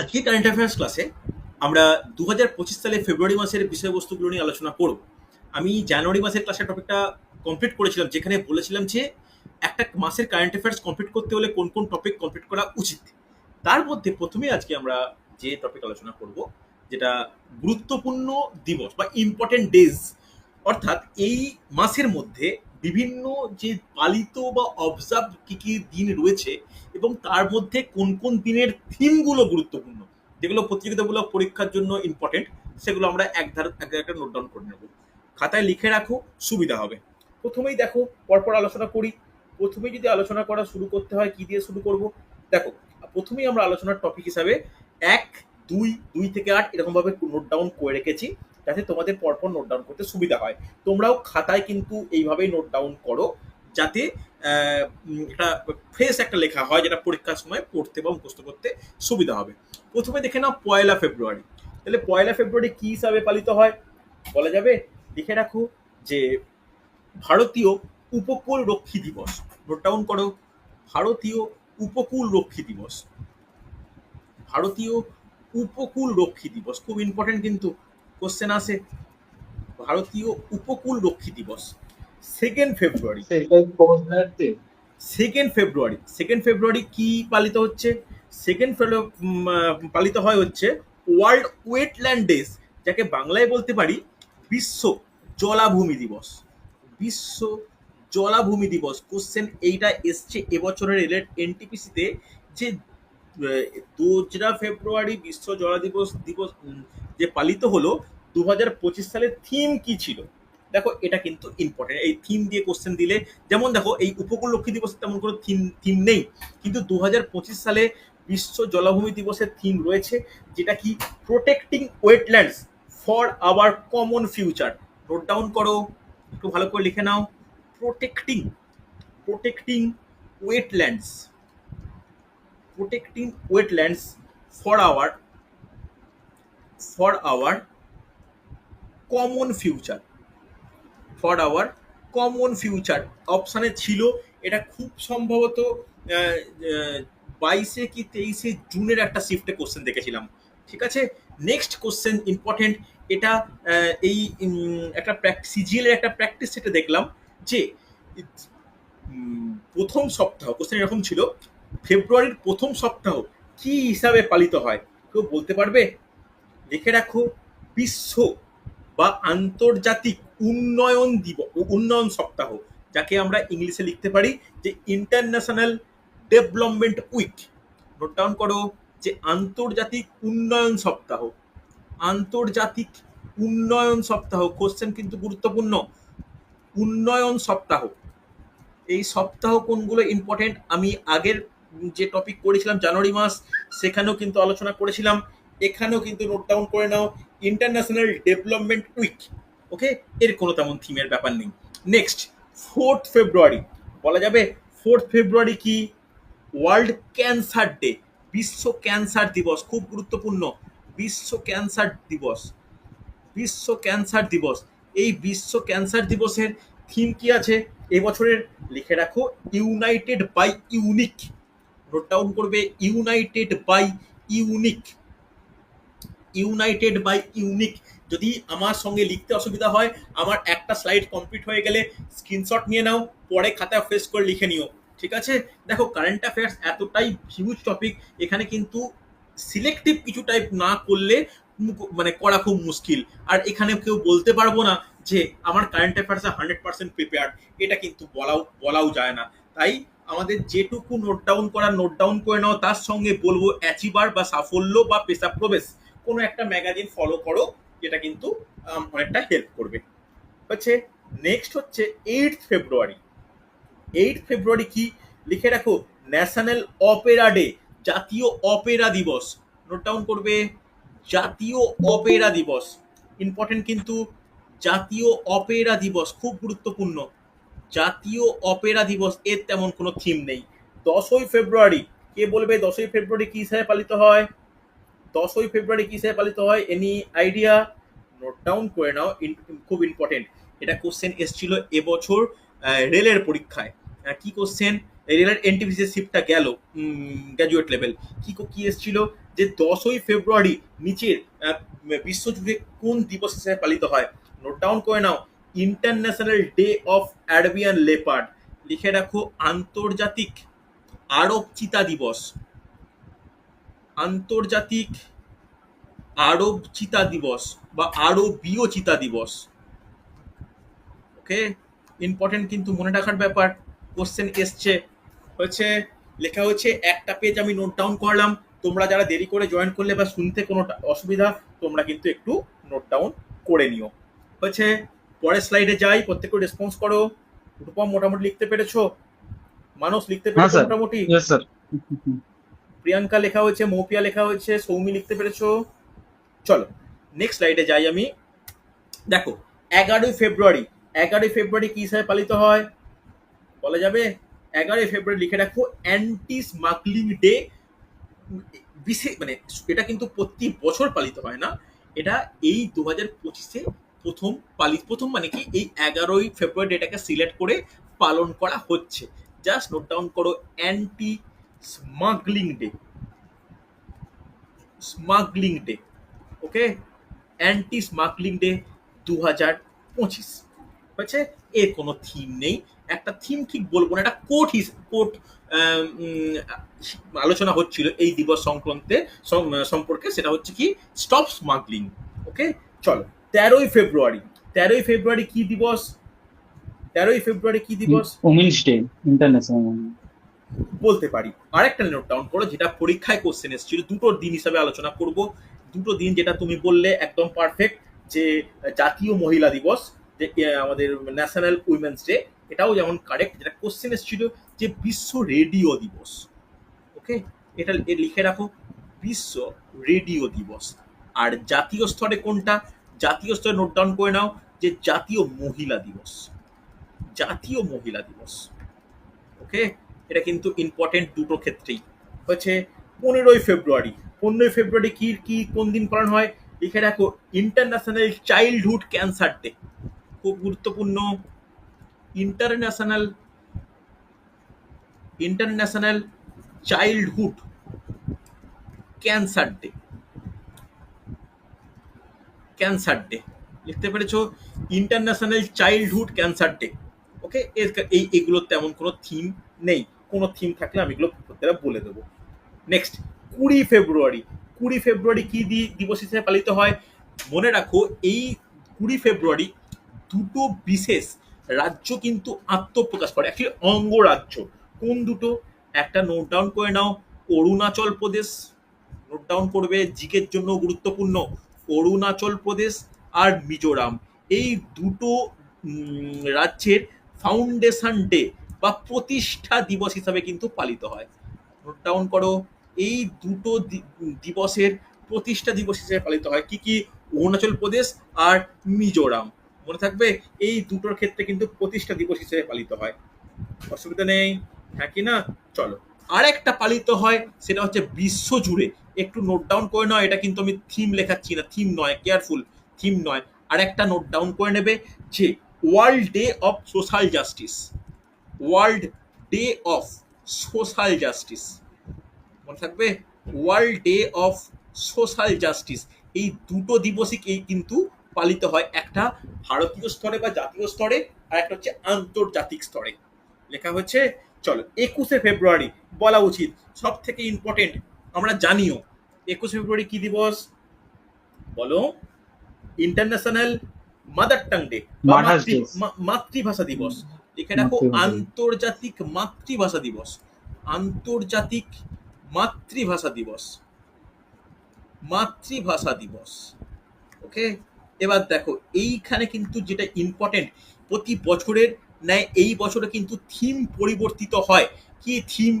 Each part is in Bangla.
আজকে কারেন্ট অ্যাফেয়ার্স ক্লাসে আমরা দু হাজার পঁচিশ সালে ফেব্রুয়ারি মাসের বিষয়বস্তুগুলো নিয়ে আলোচনা করব। আমি জানুয়ারি মাসের ক্লাসের টপিকটা কমপ্লিট করেছিলাম, যেখানে বলেছিলাম যে একটা মাসের কারেন্ট অ্যাফেয়ার্স কমপ্লিট করতে হলে কোন কোন টপিক কমপ্লিট করা উচিত। তার মধ্যে প্রথমে আজকে আমরা যে টপিক আলোচনা করব, যেটা গুরুত্বপূর্ণ দিবস বা ইম্পর্টেন্ট ডেজ অর্থাৎ এই মাসের মধ্যে বিভিন্ন যে পালিত বা অবজার্ভ কি কি দিন রয়েছে এবং তার মধ্যে কোন কোন দিনের থিমগুলো গুরুত্বপূর্ণ? যেগুলো প্রতিযোগিতামূলক পরীক্ষার জন্য ইম্পর্টেন্ট সেগুলো আমরা এক ধার, এক একটা নোট ডাউন করে নেব। খাতায় লিখে রাখো, সুবিধা হবে। প্রথমেই দেখো, পরপর আলোচনা করি। প্রথমেই যদি আলোচনা করা শুরু করতে হয়, কি দিয়ে শুরু করব? দেখো, প্রথমেই আমরা আলোচনার টপিক হিসাবে এক, দুই দুই থেকে আট এরকমভাবে নোট ডাউন করে রেখেছি। যাতে তোমাদের পরপর নোট ডাউন করতে সুবিধা হয়। তোমরাও খাতায় কিন্তু এইভাবেই নোট ডাউন করো, যাতে একটা ফ্রেশ একটা লেখা হয় যেটা পরীক্ষার সময় পড়তে বা মুখস্থ করতে সুবিধা হবে। প্রথমে দেখে নাও পয়লা ফেব্রুয়ারি। তাহলে পয়লা ফেব্রুয়ারি কি হিসাবে পালিত হয়? বলা যাবে লিখে রাখো যে ভারতীয় উপকূল রক্ষী দিবস নোট ডাউন করো, ভারতীয় উপকূল রক্ষী দিবস। ভারতীয় উপকূল রক্ষী দিবস, খুব ইম্পর্টেন্ট কিন্তু কোশ্চেন আসে ভারতীয় উপকূল রক্ষী দিবস second February second February second February কি পালিত হচ্ছে? সেকেন্ড পালিত হয় হচ্ছে ওয়ার্ল্ড ওয়েটল্যান্ড ডেজ যাকে বাংলায় বলতে পারি বিশ্ব জলাভূমি দিবস। বিশ্ব জলাভূমি দিবস। কোশ্চেন এইটা এসছে এবছরের এনটিপিসিতে যে দোসরা ফেব্রুয়ারি বিশ্ব জলা দিবস দিবস যে পালিত হলো দু হাজার পঁচিশ সালের থিম কি ছিল? দেখো, এটা কিন্তু ইম্পর্টেন্ট এই থিম দিয়ে কোশ্চেন দিলে, যেমন দেখো, এই উপকূল লক্ষ্মী দিবসের তেমন কোনো থিম থিম নেই। কিন্তু দু হাজার পঁচিশ সালে বিশ্ব জলাভূমি দিবসের থিম রয়েছে, যেটা কি? Protecting wetlands for our common future note down করো, একটু ভালো করে লিখে নাও। Protecting protecting wetlands protecting wetlands for our for our common future. For our common future. অপশানে ছিল, এটা খুব সম্ভবত বাইশে কি তেইশে জুনের একটা শিফটে কোশ্চেন দেখেছিলাম। ঠিক আছে? নেক্সট কোশ্চেন ইম্পর্টেন্ট এটা এই একটা সিজিএলের একটা প্র্যাকটিস সেটা দেখলাম যে প্রথম সপ্তাহ কোশ্চেন এরকম ছিল ফেব্রুয়ারির প্রথম সপ্তাহ কি হিসাবে পালিত হয় কেউ বলতে পারবে? লিখে রাখো, বিশ্ব বা আন্তর্জাতিক উন্নয়ন দিব উন্নয়ন সপ্তাহ, যাকে আমরা ইংলিশে লিখতে পারি যে international development week note down করো যে আন্তর্জাতিক উন্নয়ন সপ্তাহ। আন্তর্জাতিক উন্নয়ন সপ্তাহ কোশ্চেন কিন্তু গুরুত্বপূর্ণ। উন্নয়ন সপ্তাহ। এই সপ্তাহ কোনগুলো ইম্পর্টেন্ট আমি আগের যে টপিক করেছিলাম জানুয়ারি মাস, সেখানেও কিন্তু আলোচনা করেছিলাম। এখানেও কিন্তু নোট ডাউন করে নাও ইন্টারন্যাশনাল ডেভেলপমেন্ট উইক ওকে এর কোনো তেমন থিমের ব্যাপার নেই। নেক্সট ফোর্থ ফেব্রুয়ারি বলা যাবে ফোর্থ ফেব্রুয়ারি কি? ওয়ার্ল্ড ক্যান্সার ডে বিশ্ব ক্যান্সার দিবস, খুব গুরুত্বপূর্ণ। বিশ্ব ক্যান্সার দিবস, বিশ্ব ক্যান্সার দিবস। এই বিশ্ব ক্যান্সার দিবসের থিম কি আছে? এবছরের, লিখে রাখো united by unique note down করবে united by unique united by unique যদি আমার সঙ্গে লিখতে অসুবিধা হয়, আমার একটা স্লাইড কমপ্লিট হয়ে গেলে স্ক্রিনশট নিয়ে নাও, পরে খাতায় ফেস করে লিখে নিও। ঠিক আছে? দেখো কারেন্ট অ্যাফেয়ার্স এতটাই হিউজ টপিক এখানে কিন্তু সিলেক্টিভ কিছু টাইপ না করলে মানে করা খুব মুশকিল। আর এখানে কেউ বলতে পারব না যে আমার কারেন্ট অ্যাফেয়ার্সে হান্ড্রেড পার্সেন্ট প্রিপেয়ার্ড এটা কিন্তু বলাও বলাও যায় না। তাই আমাদের যেটুকু নোট ডাউন করার নোট ডাউন করে নাও, তার সঙ্গে বলব অ্যাচিভার বা সাফল্য বা পেশা প্রবেশ। কোনো একটা ম্যাগাজিন ফলো করো, যেটা কিন্তু অনেকটা হেল্প করবে। হচ্ছে নেক্সট হচ্ছে এইট ফেব্রুয়ারি এইট ফেব্রুয়ারি কি? লিখে রাখো ন্যাশনাল অপেরা ডে জাতীয় অপেরা দিবস। নোট ডাউন করবে, জাতীয় অপেরা দিবস। ইম্পর্টেন্ট কিন্তু, জাতীয় অপেরা দিবস, খুব গুরুত্বপূর্ণ। জাতীয় অপেরা দিবস, এর তেমন কোনো থিম নেই। দশই ফেব্রুয়ারি, কে বলবে? দশই ফেব্রুয়ারি কি হিসাবে পালিত হয়? দশই ফেব্রুয়ারি কি হিসাবে পালিত হয়? এনি আইডিয়া নোট ডাউন করে নাও খুব ইম্পর্টেন্ট এটা কোশ্চেন এসেছিল এবছর রেলের পরীক্ষায়। কি কোশ্চেন রেলের এনটিপিসি শিফটটা গেল গ্র্যাজুয়েট লেভেল কি কো- এসেছিল? যে দশই ফেব্রুয়ারি নিচের বিশ্বজুড়ে কোন দিবস হিসেবে পালিত হয়? নোট ডাউন করে নাও। International day of Arabian leopard লিখে রাখো, আন্তর্জাতিক আরব চিতা দিবস। আন্তর্জাতিক আরব চিতা দিবস বা আরবীয় চিতা দিবস। ওকে ইম্পর্টেন্ট কিন্তু মনে রাখার ব্যাপার। কোশ্চেন এসছে। হচ্ছে লেখা হচ্ছে একটা পেজ আমি নোট ডাউন করলাম। তোমরা যারা দেরি করে জয়েন করলে বা শুনতে কোনো অসুবিধা, তোমরা কিন্তু একটু নোট ডাউন করে নিও। হচ্ছে পরের স্লাইডে যাই প্রত্যেকে রেসপন্স করো। রূপম মোটামুটি লিখতে পেরেছ? মানুষ লিখতে হ্যাঁ, পেরেছ মোটামুটি? ইয়েস স্যার প্রিয়াঙ্কা লেখা হয়েছে মৌপিয়া লেখা হয়েছে সৌমি লিখতে পেরেছ? চলো নেক্সট স্লাইডে যাই আমি। দেখো এগারোই ফেব্রুয়ারি। এগারোই ফেব্রুয়ারি কি হিসাবে পালিত হয়? বলা যাবে এগারোই ফেব্রুয়ারি লিখে রাখো অ্যান্টি স্মাগলিং ডে বিশেষ মানে এটা কিন্তু প্রতি বছর পালিত হয় না। এটা এই দু হাজার পঁচিশে প্রথম পালিত প্রথম মানে কি, এই এগারোই ফেব্রুয়ারি ডেটাকে সিলেক্ট করে পালন করা হচ্ছে। জাস্ট নোট ডাউন করো anti smuggling day smuggling day okay anti smuggling day দু হাজার পঁচিশ। হয়েছে? এর কোনো থিম নেই। একটা থিম ঠিক বলব না, একটা কোর্ট হিস কোর্ট আলোচনা হচ্ছিল এই দিবস সংক্রান্তে সম্পর্কে, সেটা হচ্ছে কি স্টপ স্মাগলিং ওকে চলো। তেরোই ফেব্রুয়ারি তেরোই ফেব্রুয়ারি কি দিবস? তেরোই ফেব্রুয়ারি কি দিবস? উমেন্স ডে ইন্টারন্যাশনাল বলতে পারি। আরেকটা নোট ডাউন করো যেটা পরীক্ষায় কোশ্চেন এসেছিল। দুটো দিন হিসাবে আলোচনা করব। দুটো দিন যেটা তুমি বললে একদম পারফেক্ট যে জাতীয় মহিলা দিবস যে আমাদের ন্যাশনাল উইমেন্স ডে এটাও যেমন কারেক্ট যেটা কোশ্চেন এসেছিল যে বিশ্ব রেডিও দিবস। ওকে? এটা লিখে রাখো। বিশ্ব রেডিও দিবস। আর জাতীয় স্তরে কোনটা? জাতীয় স্তরে নোট ডাউন করে নাও যে জাতীয় মহিলা দিবস। জাতীয় মহিলা দিবস। ওকে এটা কিন্তু ইম্পর্টেন্ট দুটো ক্ষেত্রেই। হচ্ছে পনেরোই ফেব্রুয়ারি। পনেরোই ফেব্রুয়ারি কি কি, কোন দিন পালন হয়? লিখে রাখো ইন্টারন্যাশনাল চাইল্ডহুড ক্যান্সার ডে খুব গুরুত্বপূর্ণ। International international childhood cancer day cancer day. লিখতে পেরেছ? International childhood cancer day okay এর এই এগুলোর তেমন কোনো থিম নেই। কোনো থিম থাকলে আমি এগুলো প্রত্যেকটা বলে দেবো। নেক্সট কুড়ি ফেব্রুয়ারি। কুড়ি ফেব্রুয়ারি কি দিবস হিসেবে পালিত হয়? মনে রাখো, এই কুড়ি ফেব্রুয়ারি দুটো বিশেষ রাজ্য কিন্তু আত্মপ্রকাশ করে। অ্যাকচুয়ালি অঙ্গরাজ্য কোন দুটো? একটা নোট ডাউন করে নাও। অরুণাচল প্রদেশ। নোট ডাউন করবে। জিকের জন্য গুরুত্বপূর্ণ। অরুণাচল প্রদেশ আর মিজোরাম। এই দুটো রাজ্যের ফাউন্ডেশন ডে বা প্রতিষ্ঠা দিবস হিসাবে কিন্তু পালিত হয়। নোট ডাউন করো, এই দুটো দিবসের প্রতিষ্ঠা দিবস হিসেবে পালিত হয় কি কি? অরুণাচল প্রদেশ আর মিজোরাম। মনে থাকবে, এই দুটোর ক্ষেত্রে কিন্তু প্রতিষ্ঠা দিবস হিসেবে পালিত হয়। অসুবিধা নেই। হ্যাঁ কি না? চলো। আরেকটা পালিত হয়, সেটা হচ্ছে বিশ্ব জুড়ে একটু নোট ডাউন করে নাও, এটা কিন্তু আমি থিম লেখাচ্ছি না থিম নয় কেয়ারফুল থিম নয়। আর একটা নোট ডাউন করে নেবে যে world day of social justice world day of social justice মনে থাকবে? World day of social justice এই দুটো দিবসই কিন্তু পালিত হয় একটা ভারতীয় স্তরে বা জাতীয় স্তরে, আর একটা হচ্ছে আন্তর্জাতিক স্তরে। লেখা হচ্ছে চলো, একুশে ফেব্রুয়ারি, বলা উচিত সব থেকে ইম্পর্টেন্ট আমরা জানিও। একুশে ফেব্রুয়ারি কি দিবস? বলো। ইন্টারন্যাশনাল মাদার টাং ডে মাতৃভাষা দিবস। লিখে রাখো আন্তর্জাতিক মাতৃভাষা দিবস। আন্তর্জাতিক মাতৃভাষা দিবস। মাতৃভাষা দিবস। ওকে? এবার দেখো এইখানে কিন্তু যেটা ইম্পর্টেন্ট প্রতি বছরের ন্যায় এই বছরে কিন্তু থিম পরিবর্তিত হয়। কি থিম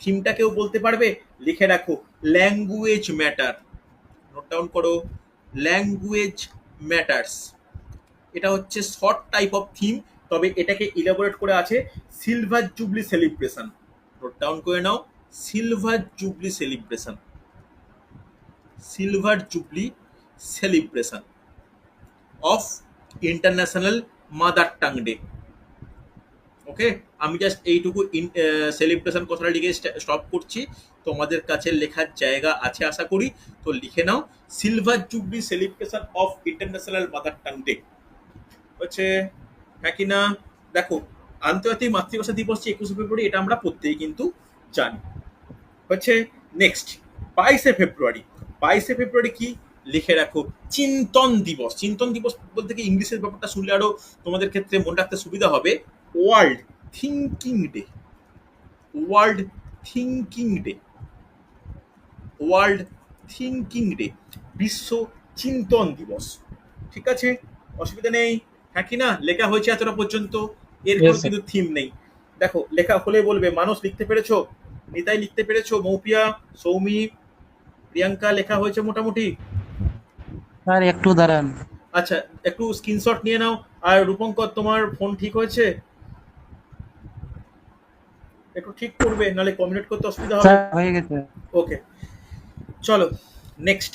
থিমটা কেউ বলতে পারবে? লিখে রাখো ল্যাঙ্গুয়েজ ম্যাটার নোট ডাউন করো ল্যাঙ্গুয়েজ ম্যাটার্স এটা হচ্ছে শর্ট টাইপ অফ থিম তবে এটাকে ইলাবোরেট করে আছে silver jubilee celebration note down করে নাও silver jubilee celebration silver jubilee celebration of international mother tongue day okay আমি জাস্ট এইটুকু ইন সেলিব্রেশন কথাটা লিখে স্টপ করছি। তোমাদের কাছে লেখার জায়গা আছে আশা করি। তো লিখে নাও। Silver jubilee celebration of international mother tongue day হচ্ছে হ্যাঁ কি না? দেখো, আন্তর্জাতিক মাতৃভাষা দিবস যে একুশে ফেব্রুয়ারি, এটা আমরা প্রত্যেকেই কিন্তু জানি। হচ্ছে নেক্সট বাইশে ফেব্রুয়ারি। বাইশে ফেব্রুয়ারি কি? লিখে রাখো, চিন্তন দিবস। চিন্তন দিবস বলতে কি ইংলিশের ব্যাপারটা শুনলে আরও তোমাদের ক্ষেত্রে মনে রাখতে সুবিধা হবে। World thinking day. World thinking day. World thinking day. বিশ্ব চিন্তন দিবস। ঠিক আছে? অসুবিধা নেই। হ্যাঁ কি না? লেখা হয়েছে এতটা পর্যন্ত। এর কিন্তু থিম নেই। দেখো লেখা হলে বলবে মানুষ লিখতে পেরেছ? নিতাই লিখতে পেরেছ? মৌপিয়া সৌমি প্রিয়াঙ্কা লেখা হয়েছে মোটামুটি? স্যার একটু দাঁড়ান। আচ্ছা একটু স্ক্রিনশট নিয়ে নাও। আর রূপঙ্কর তোমার ফোন ঠিক হয়েছে? একটু ঠিক করবে নাহলে কমিউনিকেট করতে অসুবিধা হবে। হয়ে গেছে। ওকে চলো নেক্সট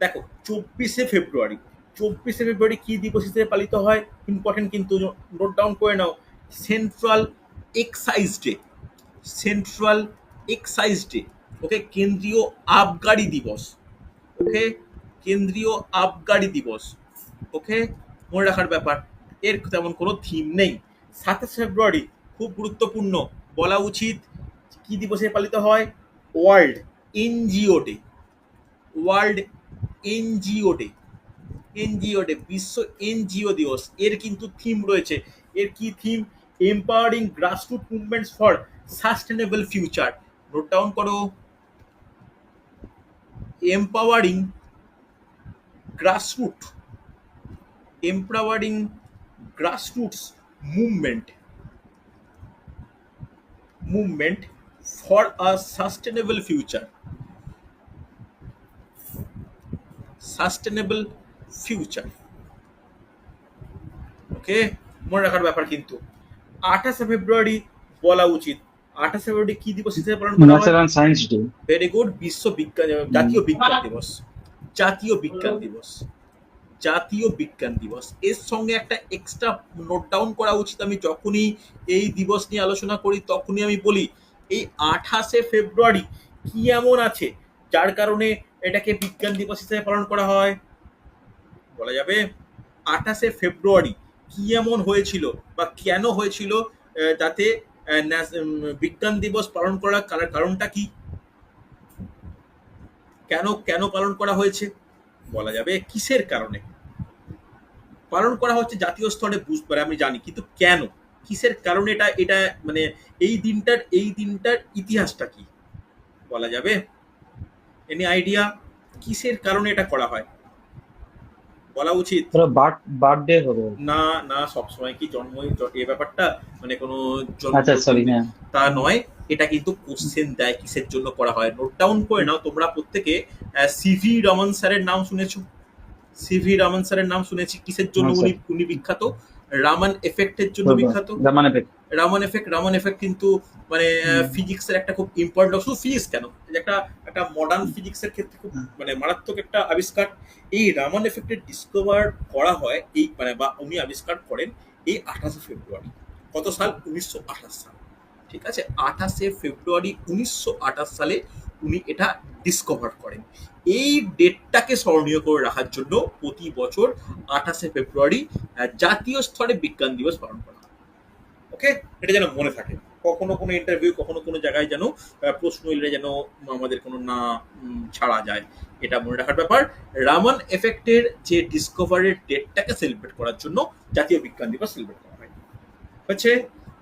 দেখো চব্বিশে ফেব্রুয়ারি। চব্বিশে ফেব্রুয়ারি কি দিবস হিসেবে পালিত হয়? ইম্পর্টেন্ট কিন্তু নোট ডাউন করে নাও। Central excise day central excise day okay কেন্দ্রীয় আবগারি দিবস। ওকে কেন্দ্রীয় আবগারি দিবস। ওকে মনে রাখার ব্যাপার। এর তেমন কোনো থিম নেই। সাতাশে ফেব্রুয়ারি খুব গুরুত্বপূর্ণ। বলা উচিত কি দিবসে পালিত হয়? World NGO day. World NGO day. NGO day, বিশ্ব এনজিও দিবস। এর কিন্তু থিম রয়েছে। এর কি theme empowering grassroot movements for sustainable future note down করো। Empowering grassroot empowering grassroots movement movement for a sustainable future. Sustainable future. Okay মনে রাখার ব্যাপার কিন্তু। আঠাশে ফেব্রুয়ারি বলা উচিত। আঠাশে ফেব্রুয়ারি কি দিবস হিসেবে পালন করা হয়? সায়েন্স ডে ভেরি গুড বিশ্ব বিজ্ঞান জাতীয় বিজ্ঞান দিবস। জাতীয় বিজ্ঞান দিবস। জাতীয় বিজ্ঞান দিবস। এর সঙ্গে একটা এক্সট্রা নোট ডাউন করা উচিত। আমি যখনই এই দিবস নিয়ে আলোচনা করি, তখনই আমি বলি, এই আঠাশে ফেব্রুয়ারি কি এমন আছে যার কারণে এটাকে বিজ্ঞান দিবস হিসেবে পালন করা হয়? বলা যাবে, আঠাশে ফেব্রুয়ারি কি এমন হয়েছিল বা কেন হয়েছিল ন্যাস- বিজ্ঞান দিবস পালন করার কার- কারণটা কি? কেন কেন পালন করা হয়েছে? বলা যাবে কিসের কারণে? পালন করা হচ্ছে জাতীয় স্তরে বুঝতে পারে আমি জানি কিন্তু কেন? কিসের কারণে এটা এটা মানে এই দিনটার এই দিনটার ইতিহাসটা কি? বলা যাবে এনি আইডিয়া কিসের কারণে এটা করা হয়? বলা উচিত। বার্থডে হবে। না না সবসময় কি জন্ম এ ব্যাপারটা মানে কোনো আচ্ছা সরি তা নয় এটা কিন্তু কোশ্চেন দেয় কিসের জন্য করা হয়? নোট ডাউন করে নাও তোমরা প্রত্যেকে সিভি রমন স্যারের নাম শুনেছো? সিভি রমন স্যারের নাম শুনেছি। কিসের জন্য উনি উনি বিখ্যাত? রামান এফেক্টের জন্য বিখ্যাত? জামান effect Raman effect Raman effect কিন্তু মানে ফিজিক্সের একটা খুব ইম্পর্টেন্ট শুধু ফিজিক্স কেন? একটা একটা মডার্ন ফিজিক্সের ক্ষেত্রে খুব মানে মারাত্মক একটা আবিষ্কার। এই রামান এফেক্টের ডিসকভার করা হয় এই মানে বা উনি আবিষ্কার করেন এই আঠাশে ফেব্রুয়ারি। কত সাল? উনিশশো আঠাশ সাল। ঠিক আছে? আঠাশে ফেব্রুয়ারি উনিশশো আঠাশ সালে উনি এটা ডিসকভার করেন। এই ডেটটাকে স্মরণীয় করে রাখার জন্য প্রতি বছর আঠাশে ফেব্রুয়ারি জাতীয় স্তরে বিজ্ঞান দিবস পালন করা ওকে এটা যেন মনে থাকে। কখনো কোনো ইন্টারভিউ কখনো কোনো জায়গায় যেন প্রশ্ন এলে যেন আমাদের কোনো না ছাড়া যায়। এটা মনে রাখার ব্যাপার। রামান এফেক্টের যে ডিসকভারের ডেটটাকে সেলিব্রেট করার জন্য জাতীয় বিজ্ঞান দিবস সেলিব্রেট করা হয়। হচ্ছে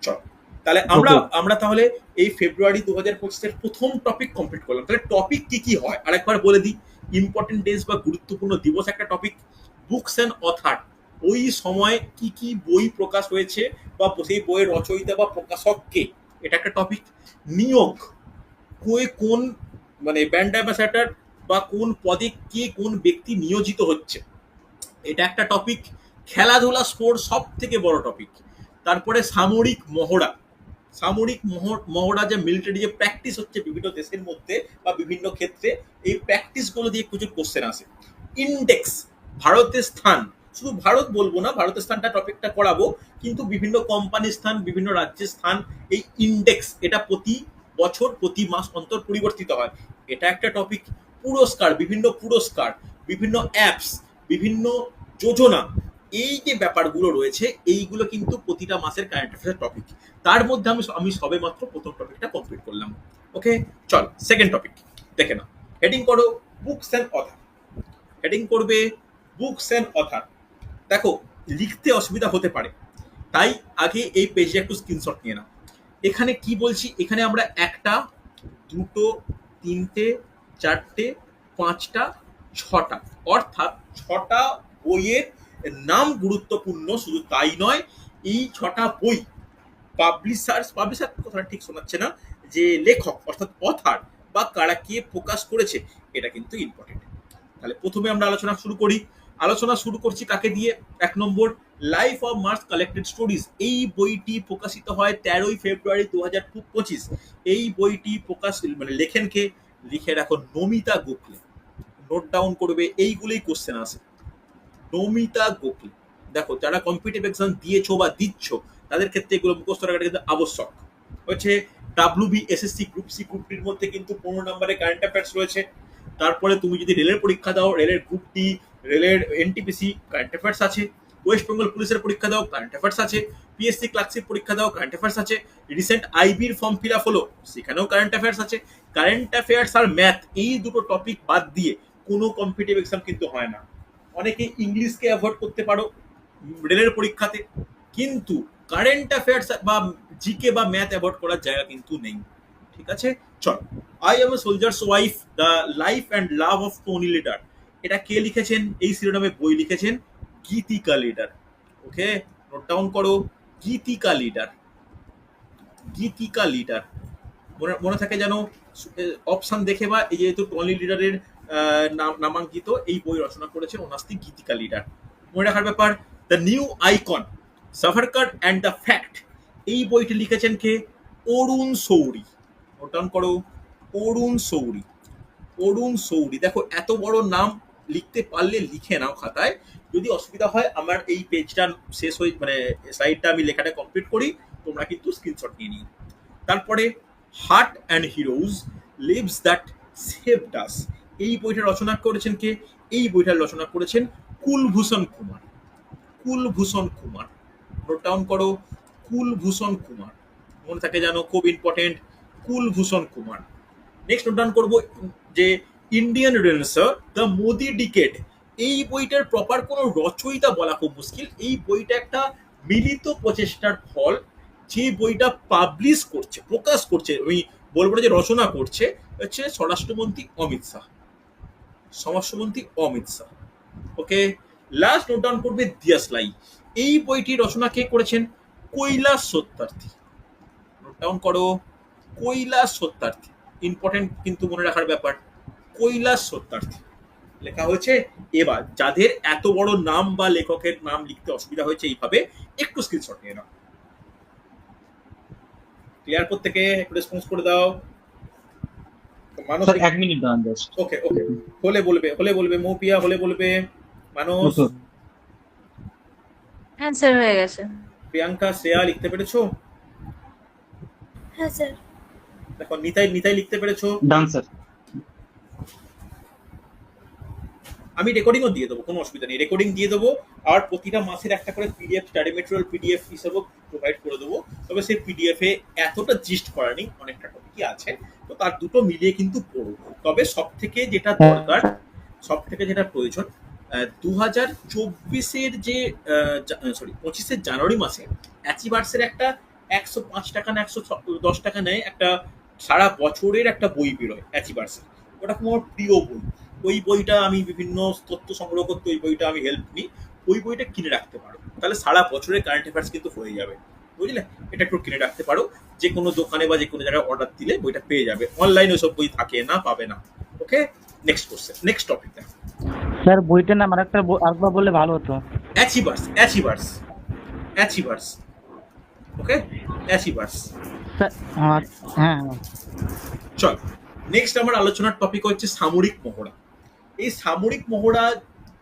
চল। তাহলে আমরা আমরা তাহলে এই ফেব্রুয়ারি দু হাজার পঁচিশের প্রথম টপিক কমপ্লিট করলাম। তাহলে টপিক কি কি হয়? আরেকবার বলে দিই ইম্পর্টেন্ট ডেজ বা গুরুত্বপূর্ণ দিবস একটা টপিক বুকস অ্যান্ড অথার ওই সময় কি কি বই প্রকাশ হয়েছে বা সেই বইয়ের রচয়িতা বা প্রকাশক কে? এটা একটা টপিক নিয়োগ কে কোন মানে ব্র্যান্ড অ্যাম্বাসাডার বা কোন পদে কে কোন ব্যক্তি নিয়োজিত হচ্ছে? এটা একটা টপিক খেলাধুলা স্পোর্ট সব থেকে বড় টপিক তারপরে সামরিক মহড়া সামরিক মহ- মহড়া যে মিলিটারি যে প্র্যাকটিস হচ্ছে বিভিন্ন দেশের মধ্যে বা বিভিন্ন ক্ষেত্রে, এই প্র্যাকটিসগুলো দিয়ে প্রচুর কোশ্চেন আসে। ইন্ডেক্স ভারতের স্থান। শুধু ভারত বলব না, ভারতের স্থানটা টপিকটা করাবো, কিন্তু বিভিন্ন কোম্পানির স্থান, বিভিন্ন রাজ্যের স্থান, এই ইন্ডেক্স এটা প্রতি বছর, প্রতি মাস অন্তর পরিবর্তিত হয়। এটা একটা টপিক পুরস্কার, বিভিন্ন পুরস্কার, বিভিন্ন অ্যাপস বিভিন্ন যোজনা এই যে ব্যাপারগুলো রয়েছে, এইগুলো কিন্তু প্রতিটা মাসের কারেন্ট অ্যাফেয়ার্স টপিক তার মধ্যে আমি আমি সবে মাত্র প্রথম টপিকটা কমপ্লিট করলাম। ওকে চল সেকেন্ড টপিক দেখে নাও। হেডিং করো বুকস অ্যান্ড অথার হেডিং করবে বুকস অ্যান্ড অথার দেখো, লিখতে অসুবিধা হতে পারে। তাই আগে এই পেজে একটু স্ক্রিনশট নিয়ে নাও। এখানে কি বলছি? এখানে আমরা একটা, দুটো, তিনটে, চারটে, পাঁচটা, ছটা। অর্থাৎ ছটা বইয়ের নাম গুরুত্বপূর্ণ, শুধু তাই নয়, এই ছটা বই পাবলিশার্স পাবলিশার কথাটা ঠিক শোনাচ্ছে না, যে লেখক, অর্থাৎ অথার বা কারা কে প্রকাশ করেছে, এটা কিন্তু ইম্পর্টেন্ট তাহলে প্রথমে আমরা আলোচনা শুরু করি। আলোচনা শুরু করছি কাকে দিয়ে? এক নম্বর life of Mars collected stories এই বইটি প্রকাশিত হয় তেরোই ফেব্রুয়ারি দু হাজার পঁচিশ। এই বইটি প্রকাশ মানে লেখেন কে? লিখে রাখো নমিতা গোখলে। নোট ডাউন করবে, এইগুলোই কোশ্চেন আসে। নমিতা গোখলে দেখো, যারা কম্পিটিভ এক্সাম দিয়েছ বা দিচ্ছ, তাদের ক্ষেত্রে এগুলো মুখস্থ রাখাটা কিন্তু আবশ্যক। হচ্ছে W B SSC group C group ডির মধ্যে কিন্তু পনেরো নম্বরে কারেন্ট অ্যাফেয়ার্স রয়েছে। তারপরে তুমি যদি রেলের পরীক্ষা দাও, রেলের গ্রুপ ডি রেলের এনটিপিসি কারেন্ট অ্যাফেয়ার্স আছে। ওয়েস্ট বেঙ্গল পুলিশের পরীক্ষা দাও কারেন্ট অ্যাফেয়ার্স আছে। পিএসসি ক্লার্কশিপ পরীক্ষা দাও কারেন্ট অ্যাফেয়ার্স আছে। রিসেন্ট আইবির ফর্ম ফিল আপ হলো, সেখানেও কারেন্ট অ্যাফেয়ার্স আছে। কারেন্ট অ্যাফেয়ার্স আর ম্যাথ এই দুটো টপিক বাদ দিয়ে কোনো কম্পিটিভ এক্সাম কিন্তু হয় না। অনেকে ইংলিশকে অ্যাভয়েড করতে পারো রেলের পরীক্ষাতে, কিন্তু কারেন্ট অ্যাফেয়ার্স বা জিকে বা ম্যাথ অ্যাভয়েড করার জায়গা কিন্তু নেই। ঠিক আছে? চল I am a soldier's wife the life and love of Tony Lidder এটা কে লিখেছেন? এই শিরোনামে বই লিখেছেন Geetika Lidder okay? Note down করো, গীতিকা লিডার গীতিকা লিডার মনে মনে থাকে যেন অপশান দেখে বা এই যেহেতু টনি লিডারের নামাঙ্কিত এই বই রচনা করেছেন ওনাস্তি গীতিকা লিডার। মনে রাখার ব্যাপার the new icon Savarkar and the fact এই বইটি লিখেছেন কে? অরুণ সৌরি। নোট করো, অরুণ সৌরি। অরুণ সৌরি। দেখো, এত বড় নাম লিখতে পারলে লিখে নাও খাতায়। যদি অসুবিধা হয়, আমার এই পেজটা শেষ হয়ে মানে সাইডটা আমি লেখাটা কমপ্লিট করি, তোমরা কিন্তু স্ক্রিনশট নিয়ে নিও। তারপরে heart and heroes lives that save us এই বইটা রচনা করেছেন কে? এই বইটা রচনা করেছেন কুলভূষণ কুমার। কুলভূষণ কুমার। নোট ডাউন করো, কুলভূষণ কুমার। মনে থাকে জানো খুব important Kulbhushan Kumar. Next note down করব, যে ইন্ডিয়ান রেনেসার দ্য মোদি ডিকেট এই বইটার প্রপার কোনো রচয়িতা বলা খুব মুশকিল। এই বইটা একটা মিলিত প্রচেষ্টার ফল। যে বইটা পাবলিশ করছে, প্রকাশ করছে, আমি বলব যে রচনা করছে, হচ্ছে স্বরাষ্ট্রমন্ত্রী অমিত শাহ। স্বরাষ্ট্রমন্ত্রী Amit Shah. Okay last note down করবে দিয়াসলাই এই বইটি রচনা কে করেছেন? কৈলাস সত্যার্থী। নোট ডাউন করো, কৈলাস সত্যার্থী। ইম্পর্টেন্ট কিন্তু মনে রাখার ব্যাপার, কৈলাস সত্যার্থী। লেখা হয়েছে, এবার যাদের এত বড় নাম বা লেখকের নাম লিখতে অসুবিধা হয়েছে এইভাবে একটু স্ক্রিনশট নিয়ে নাও। ক্লিয়ার প্রত্যেকে? একটু রেসপন্স করে দাও। মানুষ এক মিনিট দাঁড়ান জাস্ট ওকে ওকে হলে বলবে হলে বলবে মৌপিয়া হলে বলবে মানুষ অ্যান্সার হয়ে গেছে। প্রিয়াঙ্কা শ্রেয়া লিখতে পেরেছ? হ্যাঁ স্যার। দেখো নিতাই নিতাই লিখতে পেরেছ? ডান স্যার আমি রেকর্ডিংও দিয়ে দেবো কোনো অসুবিধা নেই। রেকর্ডিং দিয়ে দেবো আর প্রতিটা মাসের একটা করে পিডিএফ স্টাডি মেটেরিয়াল পিডিএফ হিসেবেও প্রোভাইড করে দেবো। তবে সেই পিডিএফ এ এতটা জিস্ট করা নেই অনেকটা টপিকই আছে। তো তার দুটো মিলিয়ে কিন্তু পড়ো। তবে সব থেকে যেটা দরকার সব থেকে যেটা প্রয়োজন দু হাজার চব্বিশের যে সরি পঁচিশের জানুয়ারি মাসে অ্যাচিভার্সের একটা একশো পাঁচ টাকা না একশো দশ টাকা নেয় একটা সারা বছরের একটা বই বেরোয় অ্যাচিভার্সের ওটা আমার প্রিয় বই। ওই বইটা আমি বিভিন্ন তথ্য সংগ্রহ করতে ওই বইটা আমি হেল্প নিই ওই বইটা কিনে রাখতে পারো। তাহলে সারা বছরের কারেন্ট অ্যাফেয়ার্স কিন্তু হয়ে যাবে। বুঝলে? এটা একটু কিনে রাখতে পারো। যে কোনো দোকানে বা যে কোনো জায়গায় অর্ডার দিলে বইটা পেয়ে যাবে। অনলাইনে ওসব বই থাকে না পাবে না। Okay next question next topic দেখো স্যার বইটার নাম আরেকটা আরেকবার বললে ভালো হতো। Achievers achievers achievers okay achievers sir হ্যাঁ। চল নেক্সট আমার আলোচনার টপিক হচ্ছে সামরিক মহড়া। এই সামরিক মহড়া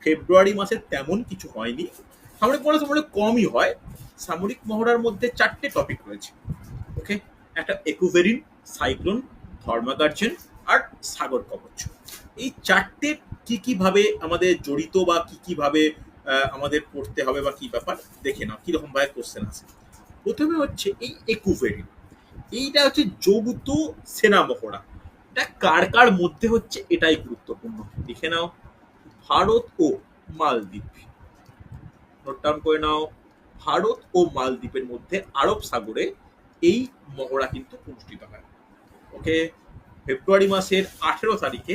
ফেব্রুয়ারি মাসে তেমন কিছু হয়নি। সামরিক মহড়া তোমার কমই হয়। সামরিক মহড়ার মধ্যে চারটে টপিক রয়েছে। ওকে একটা একুভেরিন সাইক্লোন ধর্মাগার্জেন আর সাগর কবচ। এই চারটে কি কি ভাবে আমাদের জড়িত বা কি কি ভাবে আহ, আমাদের পড়তে হবে বা কি ব্যাপার দেখে নাও কীরকম ভাবে কোশ্চেন আছে প্রথমে হচ্ছে এই একুভেরিন এইটা হচ্ছে যৌথ সেনা মহড়া। এটা কার কার মধ্যে হচ্ছে এটাই গুরুত্বপূর্ণ। লিখে নাও, ভারত ও মালদ্বীপ। নোট ডাউন করে নাও, ভারত ও মালদ্বীপের মধ্যে আরব সাগরে এই মহড়া কিন্তু অনুষ্ঠিত হয়। ওকে ফেব্রুয়ারি মাসের আঠেরো তারিখে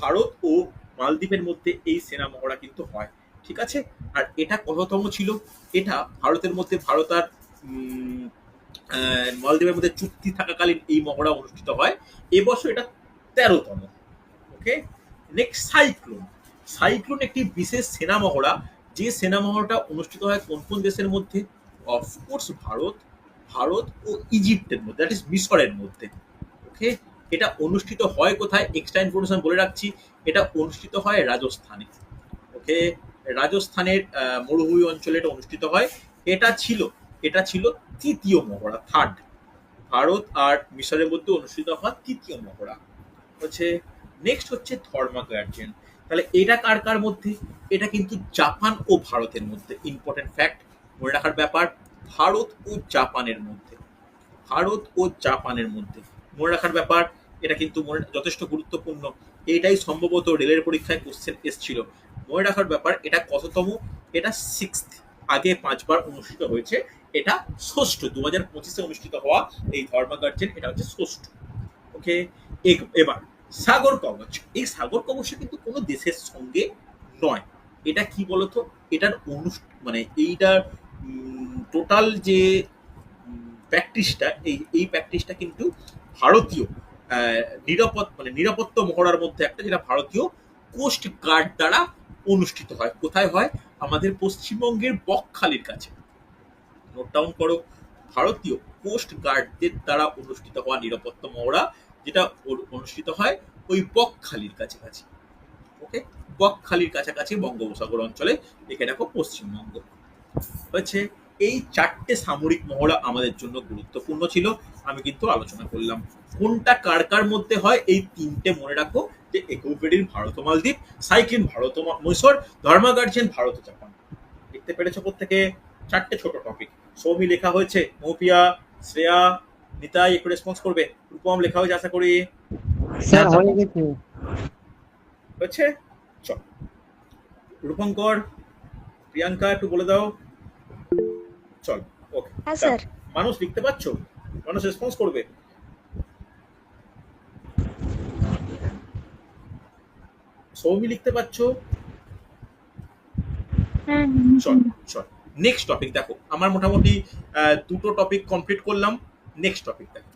ভারত ও মালদ্বীপের মধ্যে এই সেনা মহড়া কিন্তু হয়। ঠিক আছে? আর এটা কততম ছিল? এটা ভারতের মধ্যে ভারত আর মালদ্বীপের মধ্যে চুক্তি থাকাকালীন এই মহড়া অনুষ্ঠিত হয়। এবছর এটা তেরোতম। ওকে নেক্সট সাইক্লোন সাইক্লোন একটি বিশেষ সেনা মহড়া। যে সেনা মহড়াটা অনুষ্ঠিত হয় কোন কোন দেশের মধ্যে? অফকোর্স ভারত ভারত ও ইজিপ্টের মধ্যে দ্যাট ইজ মিশরের মধ্যে। ওকে এটা অনুষ্ঠিত হয় কোথায়? এক্সট্রা ইনফরমেশন বলে রাখছি, এটা অনুষ্ঠিত হয় রাজস্থানে। ওকে রাজস্থানের মরুভূমি অঞ্চলে এটা অনুষ্ঠিত হয়। এটা ছিল এটা ছিল তৃতীয় মহড়া থার্ড ভারত আর মিশরের মধ্যে অনুষ্ঠিত হওয়া তৃতীয় মহড়া। হচ্ছে নেক্সট হচ্ছে ধর্মা গার্জেন। তাহলে এটা কার কার মধ্যে? এটা কিন্তু জাপান ও ভারতের মধ্যে। ইম্পর্টেন্ট ফ্যাক্ট মনে রাখার ব্যাপার, ভারত ও জাপানের মধ্যে। ভারত ও জাপানের মধ্যে। মনে রাখার ব্যাপার, এটা কিন্তু মনে, যথেষ্ট গুরুত্বপূর্ণ। এটাই সম্ভবত রেলের পরীক্ষায় কোশ্চেন এসেছিল। মনে রাখার ব্যাপার, এটা কততম? এটা সিক্স আগে পাঁচবার অনুষ্ঠিত হয়েছে। এটা ষষ্ঠ দু হাজার পঁচিশে অনুষ্ঠিত হওয়া এই ধর্মাগার্জেন এটা হচ্ছে ষষ্ঠ। ওকে? এবার, সাগর কবচ। এই সাগর কবচটা কিন্তু কোনো দেশের সঙ্গে নয়। এটা কি বলতো? এটার অনুষ্ঠ মানে এইটার টোটাল যে প্র্যাকটিসটা এই এই প্র্যাকটিসটা কিন্তু ভারতীয় নিরাপদ মানে নিরাপত্তা মহড়ার মধ্যে একটা, যেটা ভারতীয় কোস্ট গার্ড দ্বারা অনুষ্ঠিত হয়। কোথায় হয়? আমাদের পশ্চিমবঙ্গের বকখালির কাছে। নোট ডাউন করো। ভারতীয় কোস্ট গার্ডদের দ্বারা অনুষ্ঠিত হওয়া নিরাপত্তা মহড়া, যেটা অনুষ্ঠিত হয় ওই বকখালির কাছাকাছি। ওকে বকখালির কাছাকাছি বঙ্গোপসাগর অঞ্চলে, দেখে দেখো পশ্চিমবঙ্গ। হচ্ছে এই চারটে সামরিক মহড়া আমাদের জন্য গুরুত্বপূর্ণ ছিল। আমি কিন্তু আলোচনা করলাম, কোনটা কার কার মধ্যে হয়, এই তিনটে মনে রাখো। যে একোপেডিন ভারত মালদ্বীপ সাইক্লিন ভারত মৈশর ধর্মা গার্জেন ভারত জাপান দেখতে পেরেছ প্রত্যেকে চারটে ছোট টপিক সৌমি লেখা হয়েছে মৌপিয়া শ্রেয়া নিতাই একটু রেসপন্স করবে। রূপম লেখা হয়েছে আশা করি। হয়ে হচ্ছে চল। রূপঙ্কর প্রিয়াঙ্কা একটু বলে দাও। চল ওকে হ্যাঁ মানুষ লিখতে পারছ? মানুষ রেসপন্স করবে। সৌমি লিখতে পারছ? হ্যাঁ চল চল। নেক্সট টপিক দেখো। আমার মোটামুটি দুটো টপিক কমপ্লিট করলাম। নেক্সট টপিক দেখো।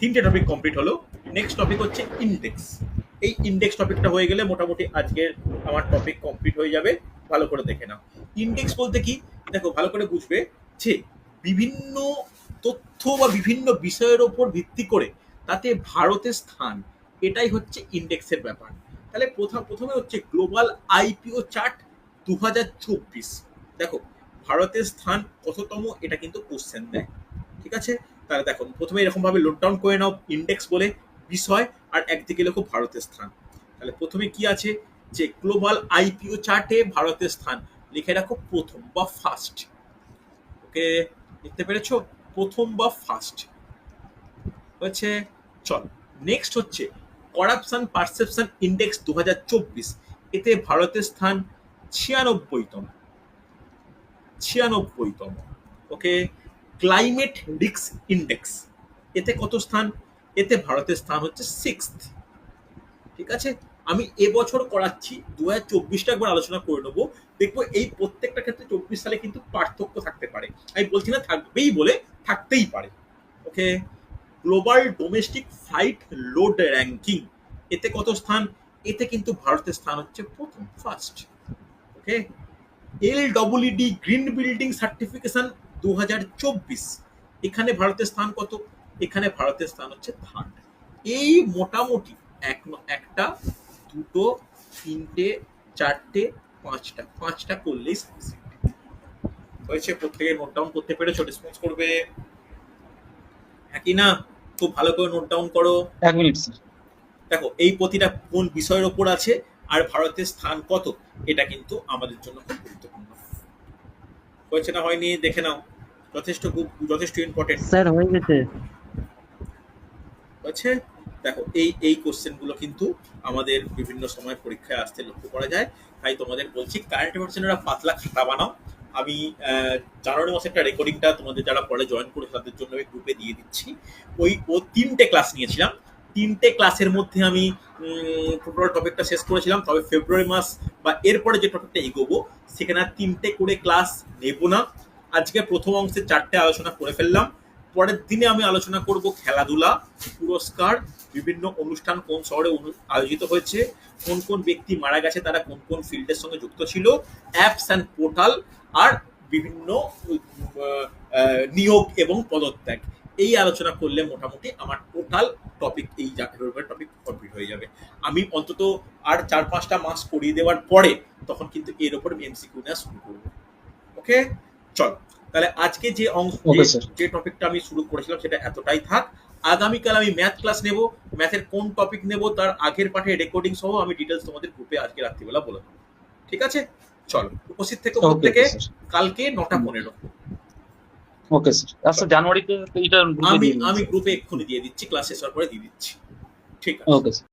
তিনটে টপিক কমপ্লিট হলো। নেক্সট টপিক হচ্ছে ইন্ডেক্স এই ইন্ডেক্স টপিকটা হয়ে গেলে মোটামুটি আজকের আমার টপিক কমপ্লিট হয়ে যাবে। ভালো করে দেখে নাও। ইন্ডেক্স বলতে কি? দেখো, ভালো করে বুঝবে যে বিভিন্ন তথ্য বা বিভিন্ন বিষয়ের ওপর ভিত্তি করে তাতে ভারতের স্থান, এটাই হচ্ছে ইন্ডেক্সের ব্যাপার। তাহলে প্রথম, প্রথমে হচ্ছে গ্লোবাল আইপিও চার্ট দু হাজার চব্বিশ। দেখো ভারতের স্থান কততম, এটা কিন্তু কোশ্চেন দেয়। ঠিক আছে? তাহলে দেখো, প্রথমে এরকম ভাবে লোড ডাউন করে নাও ইন্ডেক্স বলে বিষয়, আর একদিকে লেখো ভারতের স্থান। তাহলে প্রথমে কি আছে? যে গ্লোবাল আইপিও চার্টে ভারতের স্থান। লিখে রাখো প্রথম বা ফার্স্ট ওকে দেখতে পেরেছ? প্রথম বা ফার্স্ট হচ্ছে চল নেক্সট হচ্ছে করাপশন পারসেপশন ইন্ডেক্স দু হাজার চব্বিশ। এতে ভারতের স্থান ছিয়ানব্বইতম। ছিয়ানব্বইতম ওকে ক্লাইমেট রিক্স ইন্ডেক্স এতে কত স্থান? এতে ভারতের স্থান হচ্ছে সিক্স ঠিক আছে? আমি এবছর করাচ্ছি দু হাজার চব্বিশটা একবার আলোচনা করে নেব। দেখব এই প্রত্যেকটা ক্ষেত্রে চব্বিশ সালে কিন্তু পার্থক্য থাকতে পারে। আমি বলছি না থাকবেই বলে থাকতেই পারে। Okay global domestic flight load ranking এতে কত স্থান? এতে কিন্তু ভারতের স্থান হচ্ছে প্রথম first okay L W D green building certification দু হাজার চব্বিশ। এখানে ভারতের স্থান কত? এখানে ভারতের স্থান হচ্ছে থার্ড এই মোটামুটি এক একটা দুটো তিনটে চারটে পাঁচটা। পাঁচটা করলেই হয়েছে প্রত্যেকে নোট ডাউন করতে পেরেছ রেসপন্স করবে। হ্যাঁ কি না? খুব ভালো করে নোট ডাউন করো। এক মিনিট দেখো এই প্রতিটা কোন বিষয়ের ওপর আছে আর ভারতের স্থান কত? এটা কিন্তু আমাদের জন্য খুব গুরুত্বপূর্ণ। হয়েছে না হয়নি? দেখে নাও। যথেষ্ট যথেষ্ট ইম্পর্টেন্ট স্যার হয়ে গেছে। হয়েছে? দেখো এই এই কোশ্চেনগুলো কিন্তু আমাদের বিভিন্ন সময় পরীক্ষায় আসতে লক্ষ্য করা যায়। তাই তোমাদের বলছি কারেন্ট অ্যাফেয়ার্সের একটা পাতলা খাতা বানাও। আমি আহ, জানুয়ারি মাসে একটা রেকর্ডিংটা তোমাদের যারা পরে জয়েন করে তাদের জন্য আমি গ্রুপে দিয়ে দিচ্ছি। ওই ও তিনটে ক্লাস নিয়েছিলাম। তিনটে ক্লাসের মধ্যে আমি টোটাল টপিকটা শেষ করেছিলাম। তবে ফেব্রুয়ারি মাস বা এরপরে যে টপিকটা এগোবো, সেখানে আর তিনটে করে ক্লাস নেব না। আজকে প্রথম অংশে চারটে আলোচনা করে ফেললাম। পরের দিনে আমি আলোচনা করব খেলাধুলা, পুরস্কার, বিভিন্ন অনুষ্ঠান কোন শহরে আয়োজিত হয়েছে, কোন কোন ব্যক্তি মারা গেছে, তারা কোন কোন ফিল্ডের সঙ্গে যুক্ত ছিল অ্যাপস অ্যান্ড পোর্টাল আর বিভিন্ন নিয়োগ এবং পদত্যাগ। এই আলোচনা করলে মোটামুটি আমার টোটাল টপিক এই টপিক কমপ্লিট হয়ে যাবে। আমি অন্তত আর চার পাঁচটা মাস করিয়ে দেওয়ার পরে তখন কিন্তু এর ওপর এমসিকিউ নেওয়া শুরু করব। ওকে চল তাহলে আজকে যে অংশ যে- টপিকটা আমি শুরু করেছিলাম সেটা এতটাই থাক। আগামীকাল আমি ম্যাথ ক্লাস নেব ম্যাথের কোন টপিক নেব তার আগের পাঠে রেকর্ডিং সহ আমি ডিটেলস তোমাদের গ্রুপে আজকে রাত্রিবেলা বলে দেবো। ঠিক আছে? চলো উপস্থিত থেকে প্রত্যেকে কালকে নটা পনেরো। ওকে স্যার আচ্ছা জানুয়ারিতে এটা গ্রুপে আমি দিয়ে আমি গ্রুপে এক্ষুনি দিয়ে দিচ্ছি ক্লাস শেষ হওয়ার পরে দিয়ে দিচ্ছি। ঠিক আছে। Okay sir